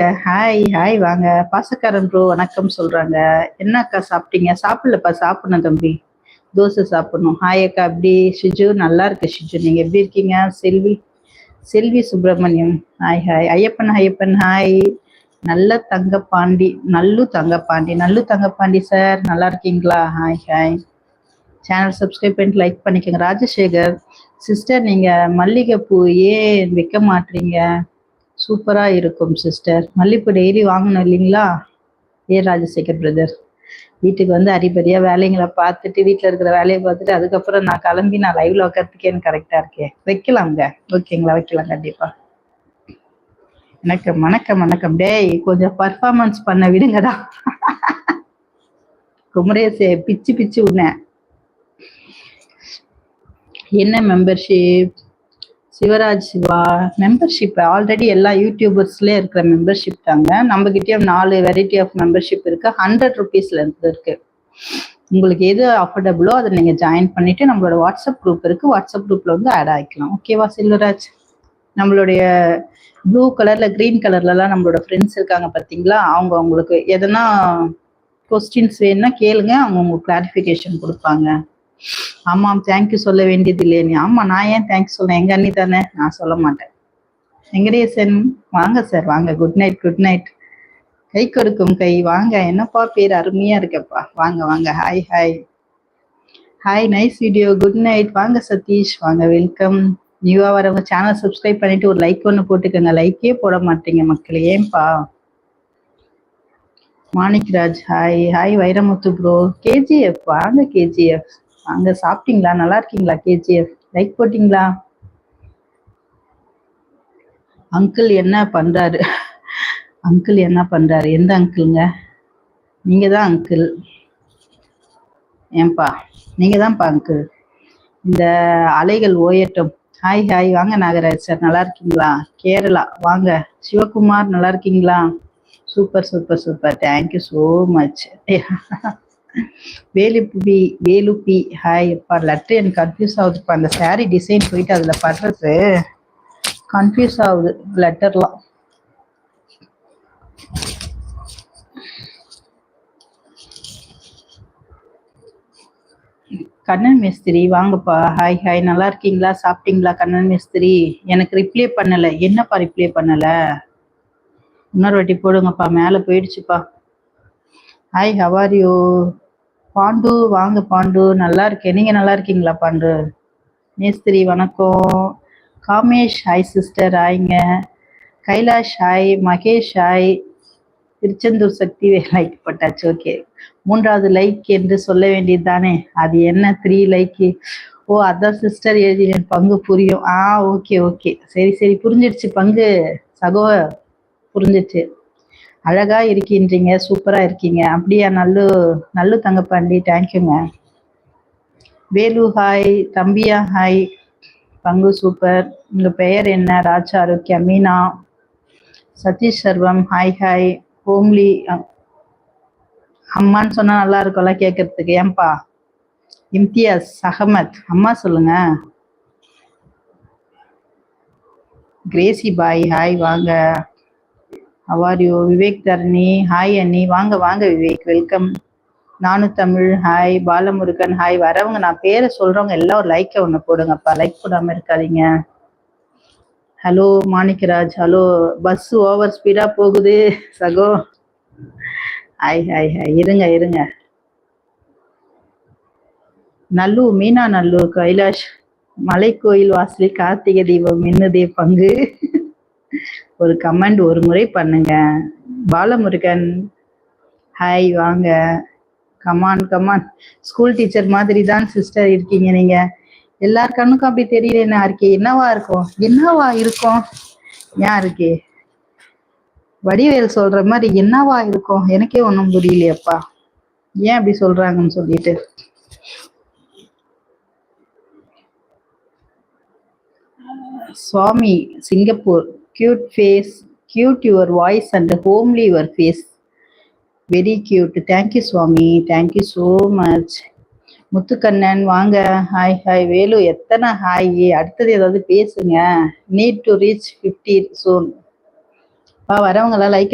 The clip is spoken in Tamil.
ஹாய் ஹாய் வாங்க. பாசக்காரன் ப்ரோ வணக்கம் சொல்றாங்க. என்னக்கா சாப்பிட்டீங்க? சாப்பிடலப்பா சாப்பிடணும் தம்பி. தோசை சாப்பிடணும். ஹாய் அக்கா எப்படி? ஷிஜு நல்லா இருக்கு ஷிஜு. நீங்க எப்படி இருக்கீங்க? Selvi Selvi Subramaniam. Hi hi Ayyappan Ayyappan hi நல்ல தங்கப்பாண்டி நல்லு தங்கப்பாண்டி. நல்லு தங்கப்பாண்டி சார் நல்லா இருக்கீங்களா? ஹாய் ஹாய் சேனல் சப்ஸ்கிரைப் பண்ணிட்டு லைக் பண்ணிக்கோங்க. ராஜசேகர் சிஸ்டர் நீங்க மல்லிகைப்பூ ஏன் வைக்க மாட்டீங்க? சூப்பரா இருக்கும் சிஸ்டர் மல்லிகைப்பூ டெய்லி வாங்கணும் இல்லைங்களா? ஏ ராஜசேகர் பிரதர் வீட்டுக்கு வந்து அரிபரியா வேலைங்களை பார்த்துட்டு வீட்டில் இருக்கிற வேலையை பார்த்துட்டு அதுக்கப்புறம் நான் கிளம்பி நான் லைவ்ல உட்கறதுக்கே எனக்கு கரெக்டா இருக்கேன் வைக்கலாங்க ஓகேங்களா வைக்கலாம் கண்டிப்பா. வணக்கம் வணக்கம் வணக்கம். டேய் கொஞ்சம் பர்ஃபார்மன்ஸ் பண்ண விடுங்கடா. குமரேசே பிச்சு பிச்சு உன்ன. என்ன membership Sivaraj Siva membership already எல்லா யூடியூபர்ஸ்லயே இருக்கிற மெம்பர்ஷிப் தாங்க. நம்ம கிட்டயும் நாலு வெரைட்டி ஆஃப் மெம்பர்ஷிப் இருக்கு. ஹண்ட்ரட் ருபீஸ்ல இருந்து இருக்கு. உங்களுக்கு எது அஃபோர்டபுளோ அதை நீங்க ஜாயின் பண்ணிட்டு நம்மளோட வாட்ஸ்அப் குரூப் இருக்கு. வாட்ஸ்அப் குரூப்ல வந்து ஆட் ஆகிக்கலாம். ஓகேவா செல்வராஜ்? நம்மளுடைய ப்ளூ கலர்ல கிரீன் கலர்ல எல்லாம் நம்மளோட ஃப்ரெண்ட்ஸ் இருக்காங்க பாத்தீங்களா? அவங்க உங்களுக்கு எதனா கொஸ்டின்ஸ் வேணும்னா கேளுங்க. அவங்க உங்களுக்கு கிளாரிஃபிகேஷன் கொடுப்பாங்க. ஆமாம் தேங்க்யூ சொல்ல வேண்டியது இல்லையே நீ. ஆமா நான் ஏன் தேங்க்ஸ் சொல்ல எங்க அண்ணி தானே? நான் சொல்ல மாட்டேன். வெங்கடேசன் வாங்க சார் வாங்க. குட் நைட் குட் நைட் கை கொடுக்கும் கை. வாங்க என்னப்பா பேர் அருமையா இருக்கப்பா. வாங்க வாங்க. Hi hi hi nice video good night வாங்க சதீஷ். வாங்க வெல்கம் நியூவா வரவங்க சேனல் சப்ஸ்கிரைப் பண்ணிட்டு ஒரு லைக் ஒன்று போட்டுக்கோங்க. லைக்கே போட மாட்டீங்க மக்கள். ஏன்பா? Manikraj hi hi Vairamuthu bro KGF வாங்க கேஜிஎஃப் அங்க சாப்பிட்டீங்களா? நல்லா இருக்கீங்களா கேஜிஎஃப்? லைக் போட்டீங்களா? அங்கிள் என்ன பண்றாரு? அங்கிள் என்ன பண்றாரு? எந்த அங்கிள்ங்க? நீங்க தான் அங்கிள். ஏன்பா? நீங்க தான்ப்பா அங்கிள். இந்த அலைகள் ஓயட்டும். Hi hi. வாங்க நாகராஜ் சார் நல்லா இருக்கீங்களா? கேரளா. வாங்க. சிவகுமார் நல்லா இருக்கீங்களா? Super super super. Thank you so much Veluppi Veluppi hi அப்பா லெட்டர் எனக்கு கன்ஃபியூஸ் ஆகுதுப்பா. அந்த சாரீ டிசைன் போயிட்டு அதில் படுறது கன்ஃபியூஸ் ஆகுது. லெட்டர்லாம் கண்ணன் மேஸ்திரி வாங்கப்பா. Hi hi. நல்லா இருக்கீங்களா? சாப்பிட்டீங்களா கண்ணன் மேஸ்திரி? எனக்கு ரிப்ளை பண்ணல. என்னப்பா ரிப்ளை பண்ணல? இன்னொரு வாட்டி போடுங்கப்பா. மேலே போயிடுச்சுப்பா. Hi how are you Pandu வாங்க பாண்டு. நல்லா இருக்கேன். நீங்க நல்லா இருக்கீங்களா பாண்டு? மேஸ்திரி வணக்கம். Kamesh hi sister ஆயிங்க. Kailash hi Mahesh hi Tiruchendur Sakthi like பட்டாச்சு. Okay மூன்றாவது லைக் என்று சொல்ல வேண்டியது தானே? அது என்ன த்ரீ லைக்கு ஓ அதான் சிஸ்டர் எழுதினேன். பங்கு புரியும். ஆ ஓகே ஓகே சரி சரி. புரிஞ்சிடுச்சு பங்கு. சகோ புரிஞ்சிடுச்சு. அழகா இருக்கின்றீங்க சூப்பரா இருக்கீங்க. அப்படியா நல்லு நல்லு தங்கப்பாண்டி தேங்க்யூங்க வேலு ஹாய் தம்பியா ஹாய் பங்கு சூப்பர் உங்க பெயர் என்ன? ராஜா ஆரோக்கியா மீனா. சதீஷ் சர்வம் ஹாய் ஹாய் ஹோம்லி அம்மான்னு சொன்னா நல்லா இருக்கும்ல கேட்கறதுக்கு ஏன்பா? இம்தியாஸ் அகமத். அம்மா சொல்லுங்க. கிரேசி பாய் ஹாய் வாங்க. How are Vivek Dharani hi அண்ணி வாங்க வாங்க விவேக் வெல்கம் நானும் தமிழ். ஹாய் பாலமுருகன். ஹாய் வரவங்க. நான் பேரை சொல்றவங்க எல்லாம் ஒரு லைக்கை ஒன்று போடுங்கப்பா. லைக் போடாம இருக்காதீங்க. Hello Manikkaraj. Hello bus over speedo போகுது. சகோ. ஹாய் ஹாய் ஹாய் இருங்க இருங்க. நல்லு மீனா நல்லூர் கைலாஷ் மலைக்கோயில் வாசலில் கார்த்திகை தீபம் மின்னுதே பங்கு. ஒரு கமெண்ட் ஒரு முறை பண்ணுங்க. பாலமுருகன். ஹாய் வாங்க. Come on come on school teacher மாதிரி தான் சிஸ்டர் இருக்கீங்க நீங்க. எல்லார் கண்ணுக்கும் அப்படி தெரியலன்னா இருக்கே? என்னவா இருக்கும்? என்னவா இருக்கும்? ஏன் இருக்கே? வடிவேல் சொல்ற மாதிரி என்னவா இருக்கும்? எனக்கே ஒன்றும் புரியலையப்பா. ஏன் அப்படி சொல்றாங்கன்னு சொல்லிட்டு. Swami Singapore. Cute face cute your voice and homely your face very cute thank you Swami thank you so much Muthukannan வாங்க. ஹாய் ஹாய் வேலு எத்தனை ஹாய் அடுத்தது ஏதாவது பேசுங்க. Need to reach fifty soon வரவங்களாம் like